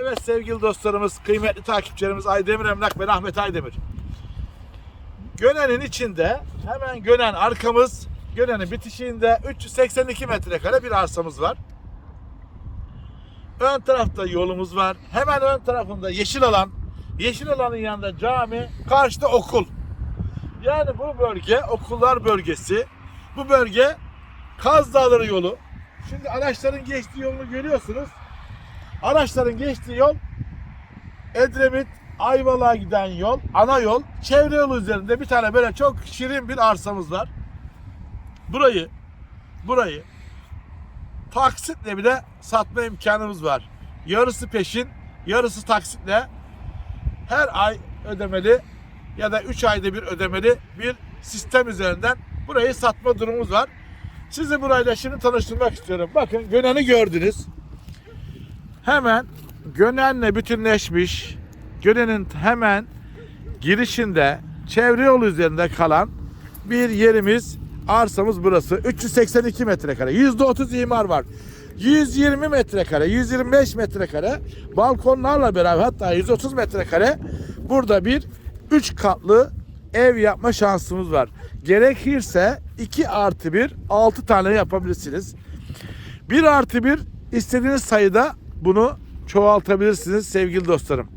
Evet sevgili dostlarımız, kıymetli takipçilerimiz Aydemir Emlak ve Ahmet Aydemir. Gönen'in içinde hemen Gönen arkamız, Gönen'in bitişiğinde 382 metrekare bir arsamız var. Ön tarafta yolumuz var. Hemen ön tarafında yeşil alan. Yeşil alanın yanında cami, karşıda okul. Yani bu bölge okullar bölgesi. Bu bölge Kaz Dağları yolu. Şimdi araçların geçtiği yolunu görüyorsunuz. Araçların geçtiği yol Edremit Ayvalık'a giden yol, ana yol. Çevre yolu üzerinde bir tane böyle çok şirin bir arsamız var. Burayı, burayı taksitle bile satma imkanımız var. Yarısı peşin, yarısı taksitle her ay ödemeli ya da 3 ayda bir ödemeli bir sistem üzerinden burayı satma durumumuz var. Sizi burayla şimdi tanıştırmak istiyorum. Bakın Gönen'i gördünüz. Hemen Gönen'le bütünleşmiş, Gönen'in hemen girişinde çevre yolu üzerinde kalan bir yerimiz, arsamız burası. 382 metrekare. %30 imar var. 120 metrekare, 125 metrekare balkonlarla beraber hatta 130 metrekare burada bir 3 katlı ev yapma şansımız var. Gerekirse 2 artı 1 6 tane yapabilirsiniz. 1 artı 1 istediğiniz sayıda bunu çoğaltabilirsiniz sevgili dostlarım.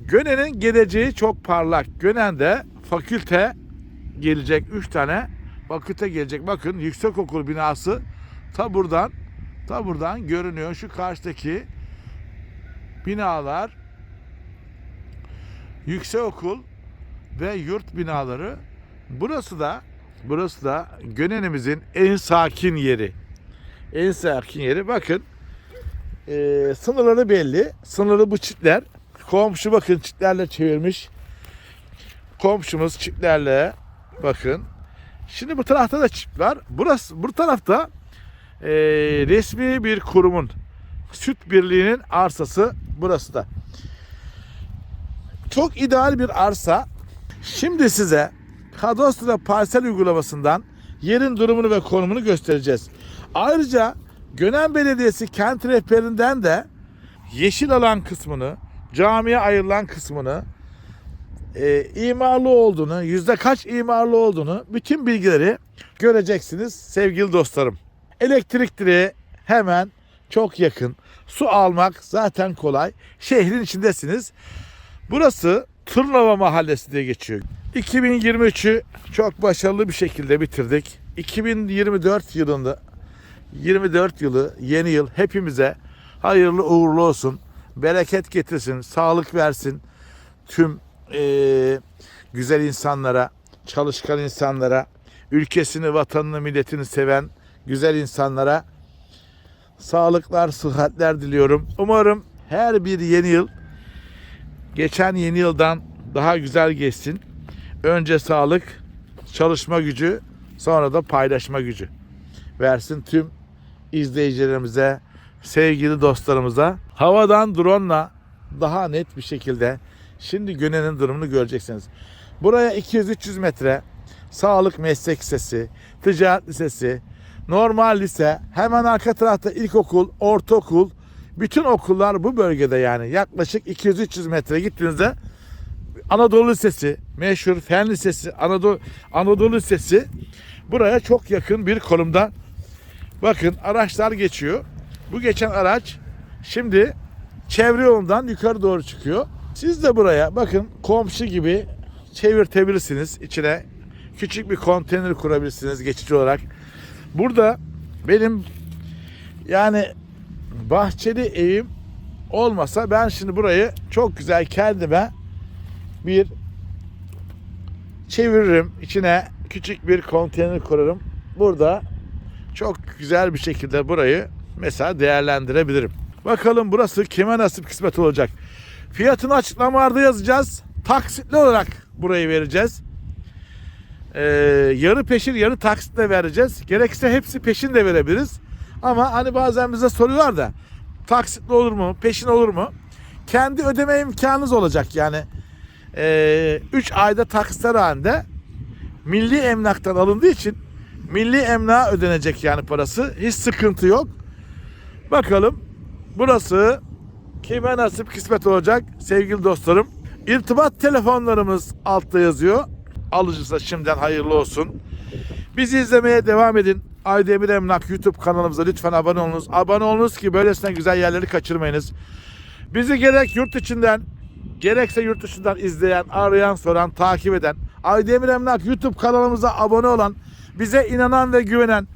Gönen'in geleceği çok parlak. Gönen'de fakülte gelecek 3 tane fakülte gelecek. Bakın yüksekokul binası ta buradan ta buradan görünüyor. Şu karşıdaki binalar yüksekokul ve yurt binaları. Burası da burası da Gönen'imizin en sakin yeri. En sakin yeri. Bakın e, sınırları belli. Sınırı bu çitler. Komşu bakın çitlerle çevirmiş. Komşumuz çitlerle bakın. Şimdi bu tarafta da çift var. Burası bu tarafta e, resmi bir kurumun süt birliğinin arsası burası da. Çok ideal bir arsa. Şimdi size kadastro parsel uygulamasından yerin durumunu ve konumunu göstereceğiz. Ayrıca Gönen Belediyesi kent rehberinden de yeşil alan kısmını, camiye ayrılan kısmını, e, imarlı olduğunu, yüzde kaç imarlı olduğunu bütün bilgileri göreceksiniz sevgili dostlarım. Elektrik direği hemen çok yakın. Su almak zaten kolay. Şehrin içindesiniz. Burası Tırnava Mahallesi diye geçiyor. 2023'ü çok başarılı bir şekilde bitirdik. 2024 yılında 24 yılı yeni yıl hepimize hayırlı uğurlu olsun. Bereket getirsin, sağlık versin. Tüm eee, güzel insanlara, çalışkan insanlara, ülkesini, vatanını, milletini seven güzel insanlara sağlıklar, sıhhatler diliyorum. Umarım her bir yeni yıl geçen yeni yıldan daha güzel geçsin. Önce sağlık, çalışma gücü, sonra da paylaşma gücü versin tüm izleyicilerimize, sevgili dostlarımıza. Havadan drone'la daha net bir şekilde şimdi Gönen'in durumunu göreceksiniz. Buraya 200-300 metre sağlık meslek lisesi, ticaret lisesi, normal lise, hemen arka tarafta ilkokul, ortaokul, bütün okullar bu bölgede yani yaklaşık 200-300 metre gittiğinizde Anadolu Lisesi, meşhur Fen Lisesi, Anadolu, Anadolu Lisesi buraya çok yakın bir konumda. Bakın araçlar geçiyor. Bu geçen araç şimdi çevre yolundan yukarı doğru çıkıyor. Siz de buraya bakın komşu gibi çevirtebilirsiniz. İçine küçük bir konteyner kurabilirsiniz geçici olarak. Burada benim yani bahçeli evim olmasa ben şimdi burayı çok güzel kendime bir çeviririm. İçine küçük bir konteyner kurarım. Burada çok güzel bir şekilde burayı mesela değerlendirebilirim. Bakalım burası kime nasip kısmet olacak. Fiyatını açıklamalarda yazacağız. Taksitli olarak burayı vereceğiz. Ee, yarı peşin yarı taksitle vereceğiz. Gerekirse hepsi peşin de verebiliriz. Ama hani bazen bize soruyorlar da taksitli olur mu, peşin olur mu? Kendi ödeme imkanınız olacak yani. 3 ayda taksitler halinde milli emlaktan alındığı için milli emlağa ödenecek yani parası. Hiç sıkıntı yok. Bakalım burası Kime nasip kısmet olacak sevgili dostlarım. İrtibat telefonlarımız altta yazıyor. Alıcısa şimdiden hayırlı olsun. Bizi izlemeye devam edin. Aydemir Emlak YouTube kanalımıza lütfen abone olunuz. Abone olunuz ki böylesine güzel yerleri kaçırmayınız. Bizi gerek yurt içinden gerekse yurt dışından izleyen, arayan, soran, takip eden, Aydemir Emlak YouTube kanalımıza abone olan, bize inanan ve güvenen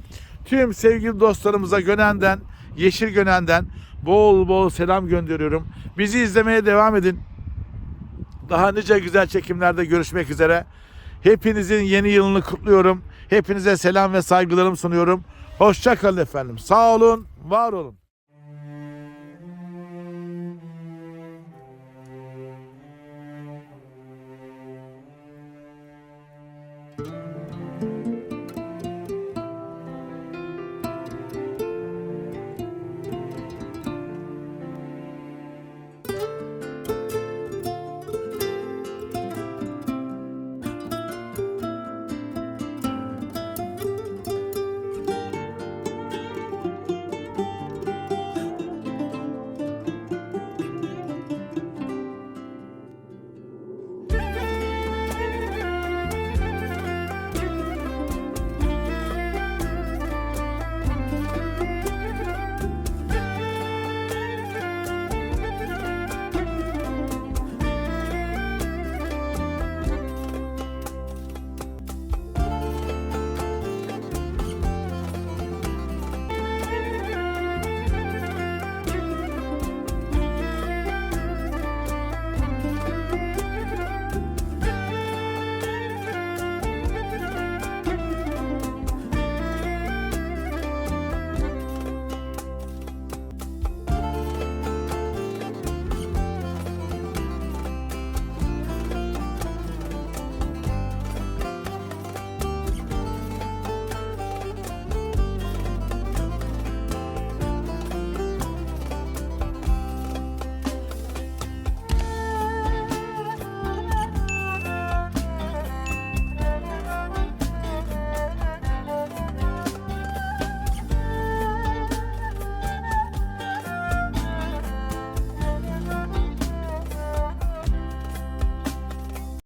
tüm sevgili dostlarımıza Gönen'den, Yeşil Gönen'den bol bol selam gönderiyorum. Bizi izlemeye devam edin. Daha nice güzel çekimlerde görüşmek üzere. Hepinizin yeni yılını kutluyorum. Hepinize selam ve saygılarımı sunuyorum. Hoşça kalın efendim. Sağ olun, var olun.